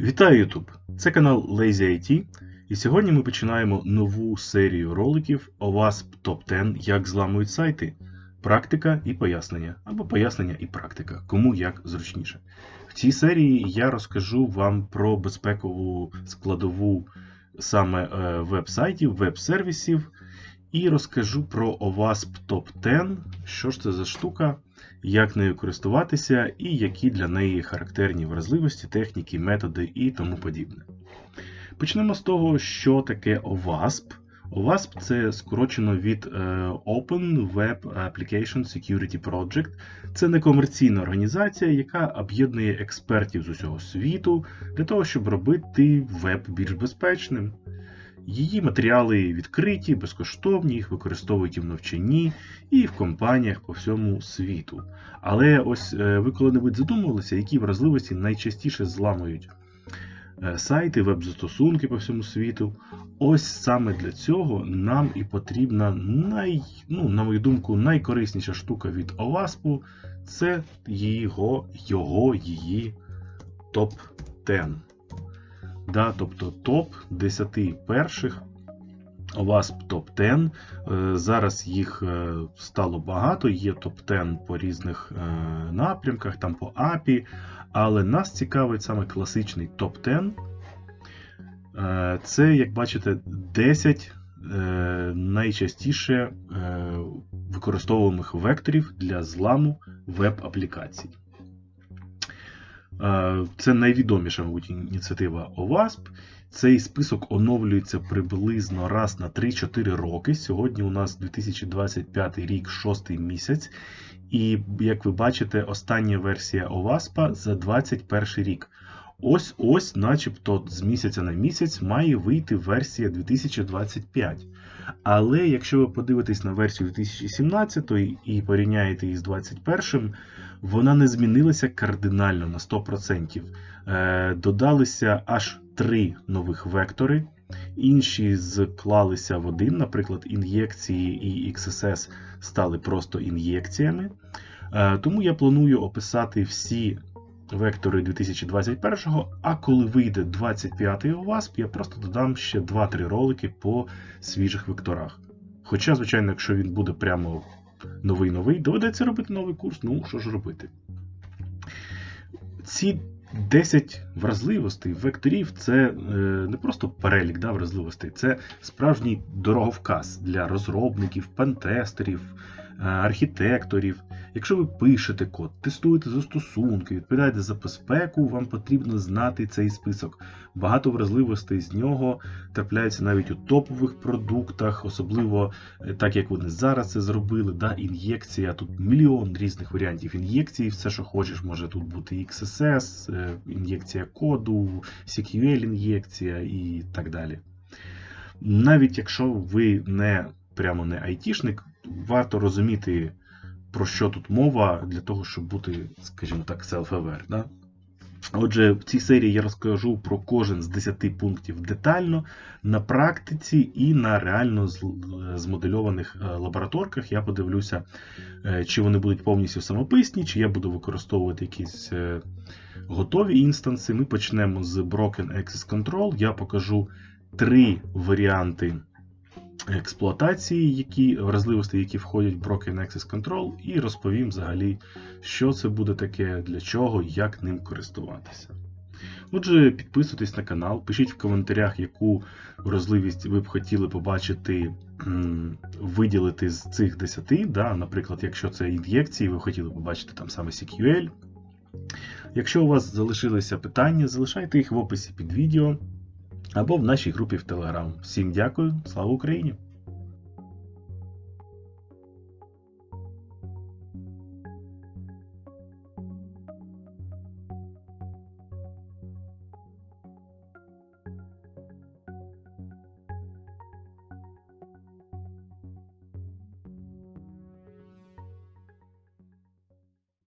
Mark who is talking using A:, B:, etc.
A: Вітаю YouTube! Це канал Lazy IT, і сьогодні ми починаємо нову серію роликів OWASP Top 10 як зламують сайти, практика і пояснення, або пояснення і практика, кому як зручніше. В цій серії я розкажу вам про безпекову складову саме е, веб-сайтів, веб-сервісів, і розкажу про OWASP Top 10, що ж це за штука, як нею користуватися і які для неї характерні вразливості, техніки, методи і тому подібне. Почнемо з того, що таке OWASP. OWASP це скорочено від е, Open Web Application Security Project. Це некомерційна організація, яка об'єднує експертів з усього світу для того, щоб робити веб більш безпечним. Її матеріали відкриті, безкоштовні, їх використовують і в навчанні, і в компаніях по всьому світу. Але ось е, ви коли-небудь задумувалися, які вразливості найчастіше зламують е, сайти, веб-застосунки по всьому світу. Ось саме для цього нам і потрібна, най, ну, на мою думку, найкорисніша штука від OWASP – це його, його її топ-10. Да, тобто топ 10 перших OWASP топ-10. Е, Зараз їх е, стало багато, є топ-10 по різних е, напрямках, там по API, але нас цікавить саме класичний топ-10. Це, як бачите, 10 найчастіше використовуваних векторів для зламу веб-аплікацій. Це найвідоміша мабуть, ініціатива OWASP. Цей список оновлюється приблизно раз на 3-4 роки. Сьогодні у нас 2025 рік, 6 місяць. І, як ви бачите, остання версія OWASP за 2021 рік. Ось ось, начебто, з місяця на місяць має вийти версія 2025. Але якщо ви подивитесь на версію 2017 і порівняєте її з 2021, вона не змінилася кардинально на 100%. Е, Додалися аж три нових вектори. Інші склалися в один, наприклад, ін'єкції і XSS стали просто ін'єкціями. Е, Тому я планую описати всі вектори 2021-го, а коли вийде 25-й OWASP, я просто додам ще 2-3 ролики по свіжих векторах. Хоча, звичайно, якщо він буде прямо новий-новий, доведеться робити новий курс, ну що ж робити. Ці 10 вразливостей векторів це не просто перелік да, вразливостей, це справжній дороговказ для розробників, пентестерів, архітекторів. Якщо ви пишете код, тестуєте застосунки, відповідаєте за безпеку, вам потрібно знати цей список. Багато вразливостей з нього трапляються навіть у топових продуктах, особливо так як вони зараз це зробили. Да, Ін'єкція, тут мільйон різних варіантів ін'єкції, все, що хочеш, може тут бути XSS, ін'єкція коду, SQL-ін'єкція і так далі. Навіть якщо ви не прямо не айтішник, варто розуміти, про що тут мова, для того, щоб бути, скажімо так, self-aware. Да? Отже, в цій серії я розкажу про кожен з 10 пунктів детально на практиці і на реально змодельованих лабораторках. Я подивлюся, чи вони будуть повністю самописні, чи я буду використовувати якісь готові інстанси. Ми почнемо з Broken Access Control. Я покажу три варіанти експлуатації, які вразливості, які входять в Broken Access Control, і розповім взагалі, що це буде таке, для чого, як ним користуватися. Отже, підписуйтесь на канал, пишіть в коментарях, яку вразливість ви б хотіли побачити, виділити з цих 10. Да? Наприклад, якщо це ін'єкції, ви хотіли побачити там саме SQL. Якщо у вас залишилися питання, залишайте їх в описі під відео або в нашій групі в Телеграм. Всім дякую, слава Україні!